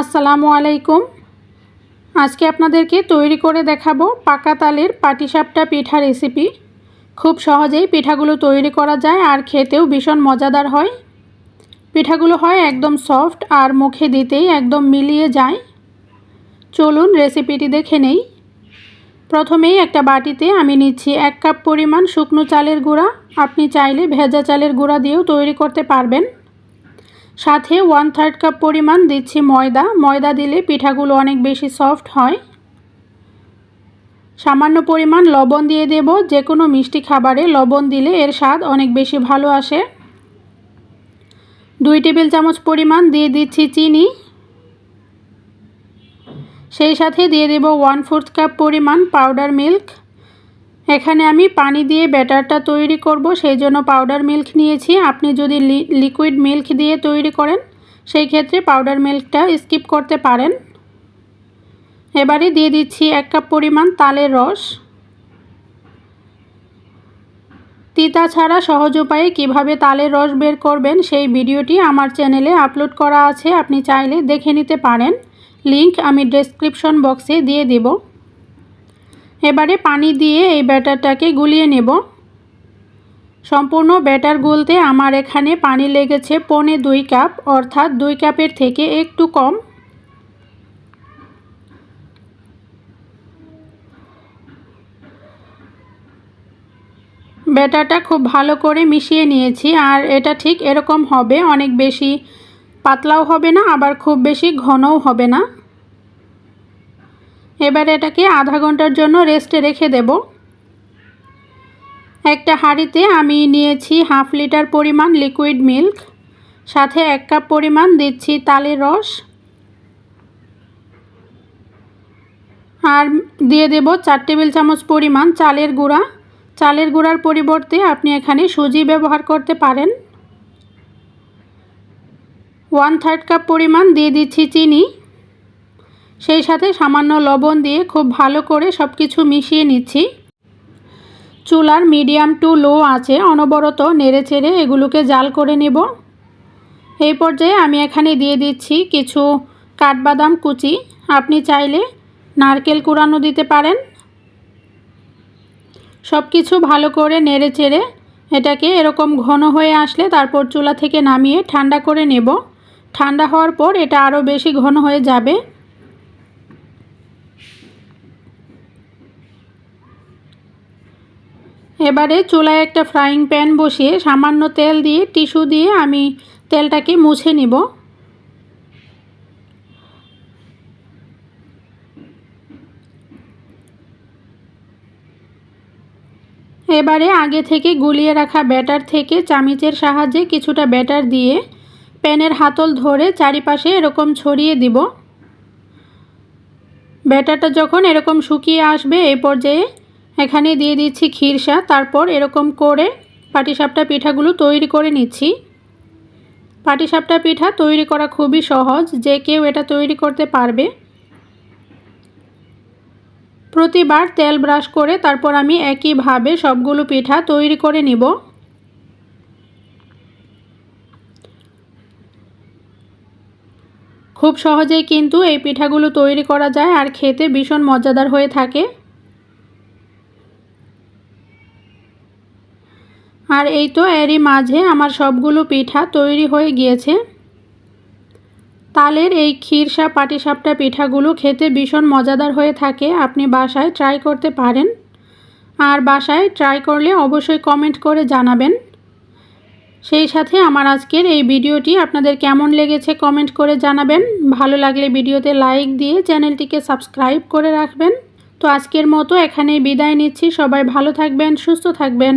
আসসালামু আলাইকুম। আজকে আপনাদেরকে তৈরি করে দেখাবো পাকা তালের পাটিসাপটা পিঠা রেসিপি। খুব সহজেই পিঠাগুলো তৈরি করা যায় আর খেতেও ভীষণ মজাদার হয়। পিঠাগুলো হয় একদম সফট আর মুখে দিতেই একদম মিলিয়ে যায়। চলুন রেসিপিটি দেখে নেই। প্রথমেই একটা বাটিতে আমি নিচ্ছি এক কাপ পরিমাণ শুকনো চালের গুঁড়া। আপনি চাইলে ভেজা চালের গুঁড়া দিয়েও তৈরি করতে পারবেন। সাথে ওয়ান থার্ড কাপ পরিমাণ দিচ্ছি ময়দা। ময়দা দিলে পিঠাগুলো অনেক বেশি সফট হয়। সামান্য পরিমাণ লবণ দিয়ে দেব। যে কোনো মিষ্টি খাবারে লবণ দিলে এর স্বাদ অনেক বেশি ভালো আসে। দুই টেবিল চামচ পরিমাণ দিয়ে দিচ্ছি চিনি। সেই সাথে দিয়ে দেব ওয়ান ফোর্থ কাপ পরিমাণ পাউডার মিল্ক এখানে আমি পানি দিয়ে ব্যাটারটা তৈরি করব, সেই জন্য পাউডার মিল্ক নিয়েছি। আপনি যদি লিকুইড মিল্ক দিয়ে তৈরি করেন, সেই ক্ষেত্রে পাউডার মিল্কটা স্কিপ করতে পারেন। এবারে দিয়ে দিচ্ছি এক কাপ পরিমাণ তালের রস। তিতা ছাড়া সহজ উপায়ে কীভাবে তালের রস বের করবেন, সেই ভিডিওটি আমার চ্যানেলে আপলোড করা আছে, আপনি চাইলে দেখে নিতে পারেন। লিংক আমি ডেসক্রিপশন বক্সে দিয়ে দেবো। এবারে পানি দিয়ে এই ব্যাটারটাকে গুলিয়ে নেব। সম্পূর্ণ ব্যাটার গুলতে আমার এখানে পানি লেগেছে পনে দুই কাপ, অর্থাৎ দুই কাপের থেকে একটু কম। ব্যাটারটা খুব ভালো করে মিশিয়ে নিয়েছি, আর এটা ঠিক এরকম হবে, অনেক বেশি পাতলাও হবে না, আবার খুব বেশি ঘনও হবে না। এবার এটাকে আধা ঘণ্টার জন্য রেস্টে রেখে দেব। একটা হাঁড়িতে আমি নিয়েছি হাফ লিটার পরিমাণ লিকুইড মিল্ক, সাথে এক কাপ পরিমাণ দিচ্ছি তালের রস, আর দিয়ে দেব চার টেবিল চামচ পরিমাণ চালের গুঁড়া। চালের গুঁড়ার পরিবর্তে আপনি এখানে সুজি ব্যবহার করতে পারেন। ওয়ান থার্ড কাপ পরিমাণ দিয়ে দিচ্ছি চিনি। সেই সাথে সামান্য লবণ দিয়ে খুব ভালো করে সব কিছু মিশিয়ে নিচ্ছি। চুলার মিডিয়াম টু লো আছে, অনবরত নেড়ে চেড়ে এগুলোকে জাল করে নেব। এই পর্যায়ে আমি এখানে দিয়ে দিচ্ছি কিছু কাঠবাদাম কুচি। আপনি চাইলে নারকেল কুড়ানো দিতে পারেন। সব কিছু ভালো করে নেড়ে চেড়ে এটাকে এরকম ঘন হয়ে আসলে তারপর চুলা থেকে নামিয়ে ঠান্ডা করে নেব। ঠান্ডা হওয়ার পর এটা আরও বেশি ঘন হয়ে যাবে। এবারে চুলায় একটা ফ্রাইং প্যান বসিয়ে সামান্য তেল দিয়ে টিস্যু দিয়ে আমি তেলটাকে মুছে নিব। এবারে আগে থেকে গুলিয়ে রাখা ব্যাটার থেকে চামিচের সাহায্যে কিছুটা ব্যাটার দিয়ে প্যানের হাতল ধরে চারিপাশে এরকম ছড়িয়ে দিব। ব্যাটারটা যখন এরকম শুকিয়ে আসবে এই পর্যায়ে এখানে দিয়ে দিচ্ছি ক্ষীরসা তারপর এরকম করে পাটিসাপটা পিঠাগুলো তৈরি করে নিচ্ছি। পাটিসাপটা পিঠা তৈরি করা খুবই সহজ, যে কেউ এটা তৈরি করতে পারবে। প্রতিবার তেল ব্রাশ করে তারপর আমি একইভাবে সবগুলো পিঠা তৈরি করে নিব। খুব সহজেই কিন্তু এই পিঠাগুলো তৈরি করা যায় আর খেতে ভীষণ মজাদার হয়ে থাকে। আর এই তো এরই মাঝে আমার সবগুলো পিঠা তৈরি হয়ে গিয়েছে। তালের এই ক্ষীরসা পাটিসাপটা পিঠাগুলো খেতে ভীষণ মজাদার হয়ে থাকে। আপনি বাসায় ট্রাই করতে পারেন। আর বাসায় ট্রাই করলে অবশ্যই কমেন্ট করে জানাবেন। সেই সাথে আমার আজকের এই ভিডিওটি আপনাদের কেমন লেগেছে কমেন্ট করে জানাবেন। ভালো লাগলে ভিডিওতে লাইক দিয়ে চ্যানেলটিকে সাবস্ক্রাইব করে রাখবেন। তো আজকের মতো এখানেই বিদায় নিচ্ছি। সবাই ভালো থাকবেন, সুস্থ থাকবেন।